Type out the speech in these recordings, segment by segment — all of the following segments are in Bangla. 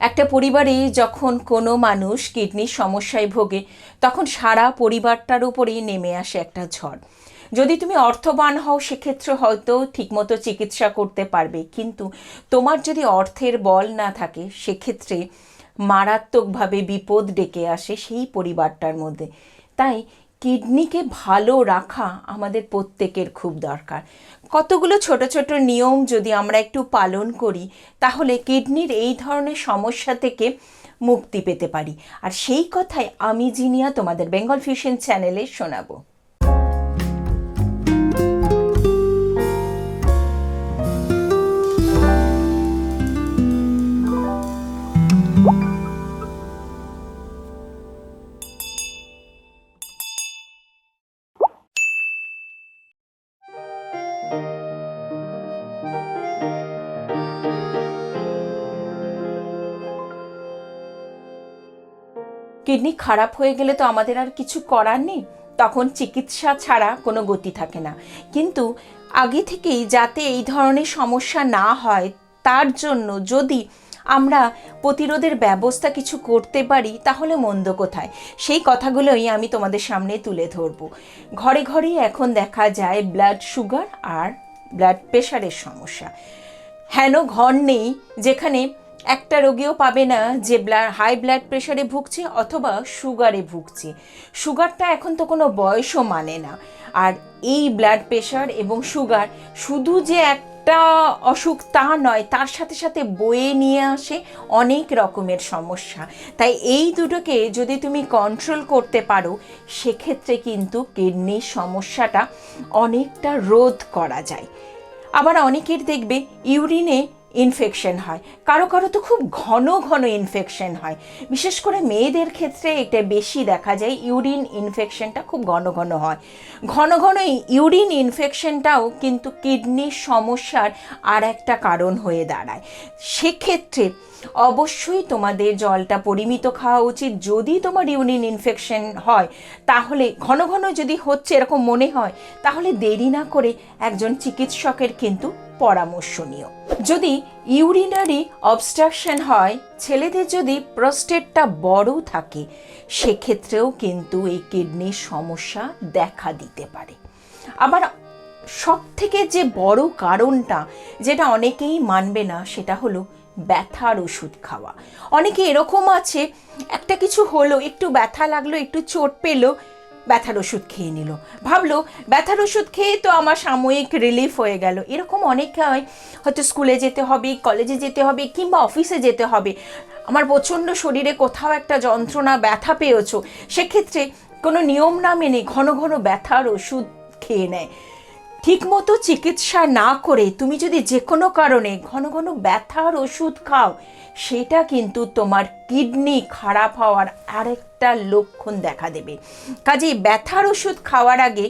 একটা পরিবারে যখন কোনো মানুষ কিডনির সমস্যায় ভোগে, তখন সারা পরিবারটার উপরেই নেমে আসে একটা ঝড়। যদি তুমি অর্থবান হও, সেক্ষেত্রে হয়তো ঠিকমতো চিকিৎসা করতে পারবে। কিন্তু তোমার যদি অর্থের বল না থাকে, সেক্ষেত্রে মারাত্মকভাবে বিপদ ডেকে আসে সেই পরিবারটার মধ্যে। তাই কিডনিকে ভালো রাখা আমাদের প্রত্যেকের খুব দরকার। কতগুলো ছোট ছোট নিয়ম যদি আমরা একটু পালন করি, তাহলে কিডনির এই ধরনের সমস্যা থেকে মুক্তি পেতে পারি। আর সেই কথাই আমি জিনিয়া তোমাদের বেঙ্গল ফিউশন চ্যানেলে শোনাবো। কিডনি খারাপ হয়ে গেলে তো আমাদের আর কিছু করার নেই। তখন চিকিৎসা ছাড়া কোনো গতি থাকে না। কিন্তু আগে থেকেই যাতে এই ধরনের সমস্যা না হয়, তার জন্য যদি আমরা প্রতিরোধের ব্যবস্থা কিছু করতে পারি, তাহলে মন্দ কোথায়? সেই কথাগুলোই আমি তোমাদের সামনে তুলে ধরবো। ঘরে ঘরেই এখন দেখা যায় ব্লাড সুগার আর ব্লাড প্রেশারের সমস্যা। হেন ঘর নেই যেখানে একটা রোগীও পাবে না যে হাই ব্লাড প্রেশারে ভুগছে অথবা সুগারে ভুগছে। সুগারটা এখন তো কোনো বয়সও মানে না। আর এই ব্লাড প্রেশার এবং সুগার শুধু যে একটা অসুখ তা নয়, তার সাথে সাথে বয়ে নিয়ে আসে অনেক রকমের সমস্যা। তাই এই দুটোকে যদি তুমি কন্ট্রোল করতে পারো, সেক্ষেত্রে কিন্তু কিডনির সমস্যাটা অনেকটা রোধ করা যায়। আবার অনেকের দেখবে, ইউরিনে ইনফেকশন হয়। কারও কারও তো খুব ঘন ঘন ইনফেকশন হয়। বিশেষ করে মেয়েদের ক্ষেত্রে এটা বেশি দেখা যায় ইউরিন ইনফেকশনটা খুব ঘন ঘন হয়। ঘন ঘন ইউরিন ইনফেকশনটাও কিন্তু কিডনির সমস্যার আর একটা কারণ হয়ে দাঁড়ায়। সেক্ষেত্রে অবশ্যই তোমাদের জলটা পরিমিত খাওয়া উচিত। যদি তোমার ইউরিন ইনফেকশন হয়, তাহলে ঘন ঘন যদি হচ্ছে এরকম মনে হয়, তাহলে দেরি না করে একজন চিকিৎসকের কিন্তু পরামর্শ নিও যদি ইউরিনারি অবস্ট্রাকশন হয়, ছেলেদের যদি প্রস্টেটটা বড় থাকে, সেক্ষেত্রেও কিন্তু এই কিডনির সমস্যা দেখা দিতে পারে। আবার সব থেকে যে বড় কারণটা যেটা অনেকেই মানবে না, সেটা হলো ব্যথার ওষুধ খাওয়া। অনেকে এরকম আছে, একটা কিছু হলো, একটু ব্যথা লাগল, একটু চোট পেল ব্যথার ওষুধ খেয়ে নিল। ভাবলো, ব্যথার ওষুধ খেয়ে তো আমার সাময়িক রিলিফ হয়ে গেল। এরকম অনেক হয়, হয়তো স্কুলে যেতে হবে কলেজে যেতে হবে, কিংবা অফিসে যেতে হবে। আমার প্রচণ্ড শরীরে কোথাও একটা যন্ত্রণা, ব্যথা পেয়েছ। সেক্ষেত্রে কোনো নিয়ম না মেনে ঘন ঘন ব্যথার ওষুধ খেয়ে নেয়। ঠিকমতো চিকিৎসা না করে তুমি যদি যে কোনো কারণে ঘন ঘন ব্যথার ওষুধ খাও, সেটা কিন্তু তোমার কিডনি খারাপ হওয়ার আরেকটা লক্ষণ দেখা দেবে। কাজেই ব্যথার ওষুধ খাওয়ার আগে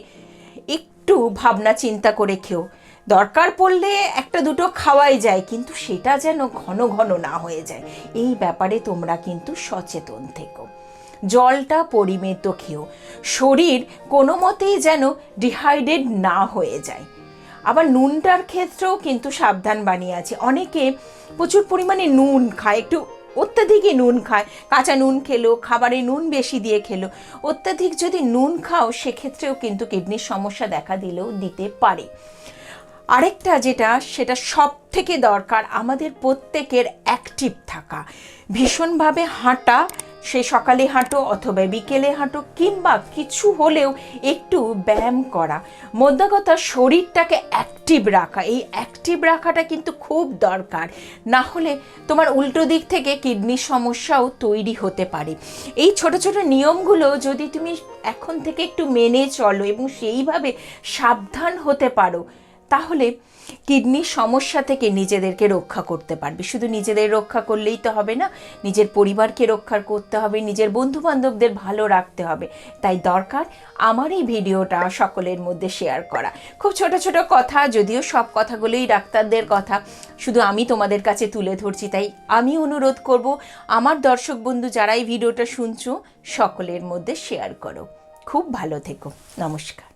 একটু ভাবনা চিন্তা করে খেও। দরকার পড়লে একটা দুটো খাওয়াই যায়, কিন্তু সেটা যেন ঘন ঘন না হয়ে যায়। এই ব্যাপারে তোমরা কিন্তু সচেতন থেকো। জলটা পরিমিত খেও শরীর কোনো মতেই যেন ডিহাইড্রেট না হয়ে যায়। আবার নুনটার ক্ষেত্রেও কিন্তু সাবধান বানিয়ে আছে। অনেকে প্রচুর পরিমাণে নুন খায়, একটু অত্যাধিকই নুন খায়। কাঁচা নুন খেলো, খাবারে নুন বেশি দিয়ে খেলো। অত্যাধিক যদি নুন খাও, সেক্ষেত্রেও কিন্তু কিডনির সমস্যা দেখা দিলেও দিতে পারে। আরেকটা যেটা, সেটা সব থেকে দরকার, আমাদের প্রত্যেকের অ্যাক্টিভ থাকা। ভীষণভাবে হাঁটা সে সকালে হাঁটো অথবা বিকেলে হাঁটো কিংবা কিছু হলেও একটু ব্যায়াম করা। মোদ্দা কথা শরীরটাকে অ্যাক্টিভ রাখা। এই অ্যাক্টিভ রাখাটা কিন্তু খুব দরকার। না হলে তোমার উল্টো দিক থেকে কিডনির সমস্যাও তৈরি হতে পারে। এই ছোট ছোট নিয়মগুলো যদি তুমি এখন থেকে একটু মেনে চলো এবং সেইভাবে সাবধান হতে পারো তাহলে কিডনির সমস্যা থেকে নিজেদেরকে রক্ষা করতে পারবে। শুধু নিজেদের রক্ষা করলেই তো হবে না, নিজের পরিবারকে রক্ষা করতে হবে, নিজের বন্ধু বান্ধবদের ভালো রাখতে হবে। তাই দরকার আমার এই ভিডিওটা সকলের মধ্যে শেয়ার করা। খুব ছোট ছোট কথা, যদিও সব কথাগুলোই ডাক্তারদের কথা। শুধু আমি তোমাদের কাছে তুলে ধরছি, তাই আমি অনুরোধ করব, আমার দর্শক বন্ধু যারা এই ভিডিওটা শুনছো, সকলের মধ্যে শেয়ার করো। খুব ভালো থেকো। নমস্কার।